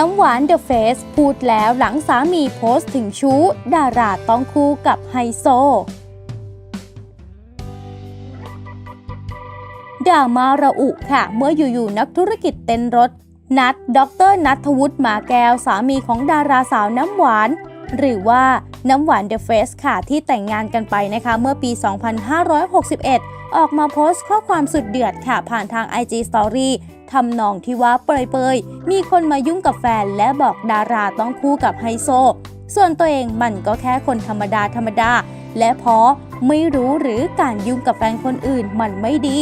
น้ำหวานเดอะเฟสพูดแล้วหลังสามีโพสต์ถึงชู้ ดาราต้องคู่กับไฮโซดรามาระอุค่ะ เมื่ออยู่ๆนักธุรกิจเต็นท์รถ นัดดรนัทวุฒิมาแก้วสามีของดาราสาวน้ำหวาน หรือว่าน้ำหวานเดอะเฟสค่ะที่แต่งงานกันไปนะคะเมื่อปี 2561 ออกมาโพสต์ข้อความสุดเดือดค่ะ ผ่านทาง IG Story ทำนองที่ว่าเปรยๆ มีคนมายุ่งกับแฟน และบอกดาราต้องคู่กับไฮโซ ส่วนตัวเองมันก็แค่คนธรรมดาธรรมดา และพอไม่รู้หรือการยุ่งกับแฟนคนอื่นมันไม่ดี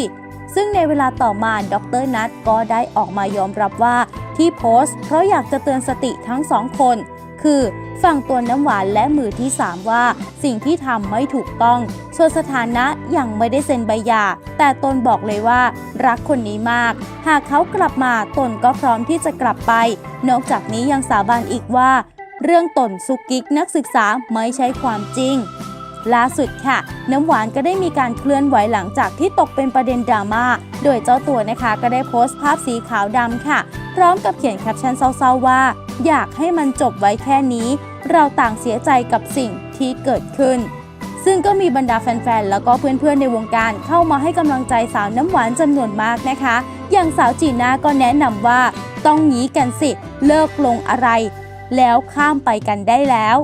ซึ่งในเวลาต่อมาดรนัทก็ได้ออกมายอมรับว่าที่โพสต์เพราะอยากจะเตือนสติทั้งสองคน คือฝั่งตัวน้ำหวานและมือที่ 3 ว่า สิ่งที่ทำไม่ถูกต้อง ส่วนสถานะยังไม่ได้เซ็นใบหย่าแต่ตนบอกเลยว่า รักคนนี้มาก หากเขากลับมาตนก็พร้อมที่จะกลับไป นอกจากนี้ยังสาบานอีกว่า เรื่องตนซุกกิกนักศึกษาไม่ใช่ความจริงล่าสุดค่ะ น้ำหวานก็ได้มีการเคลื่อนไหวหลังจากที่ตกเป็นประเด็นดราม่า โดยเจ้าตัวนะคะก็ได้โพสต์ภาพสีขาวดำค่ะ พร้อมกับเขียนแคปชั่นเศร้าๆว่า อยากให้มันจบไว้แค่นี้ เราต่างเสียใจกับสิ่งที่เกิดขึ้น ซึ่งก็มีบรรดาแฟนๆ แล้วก็เพื่อนๆ ในวงการเข้ามาให้กำลังใจสาวน้ำหวานจำนวนมากนะคะ อย่างสาวจีน่าก็แนะนำว่า ต้องหนีกันสิ เลิกลงอะไร แล้วข้ามไปกันได้แล้ว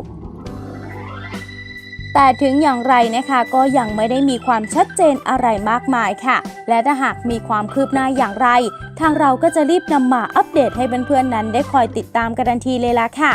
แต่ถึงอย่างไรนะคะก็ยังไม่ได้มีความชัดเจนอะไรมากมายค่ะ และถ้าหากมีความคืบหน้าอย่างไร ทางเราก็จะรีบนำมาอัปเดตให้เพื่อนๆนั้นได้คอยติดตามกันทันทีเลยล่ะค่ะ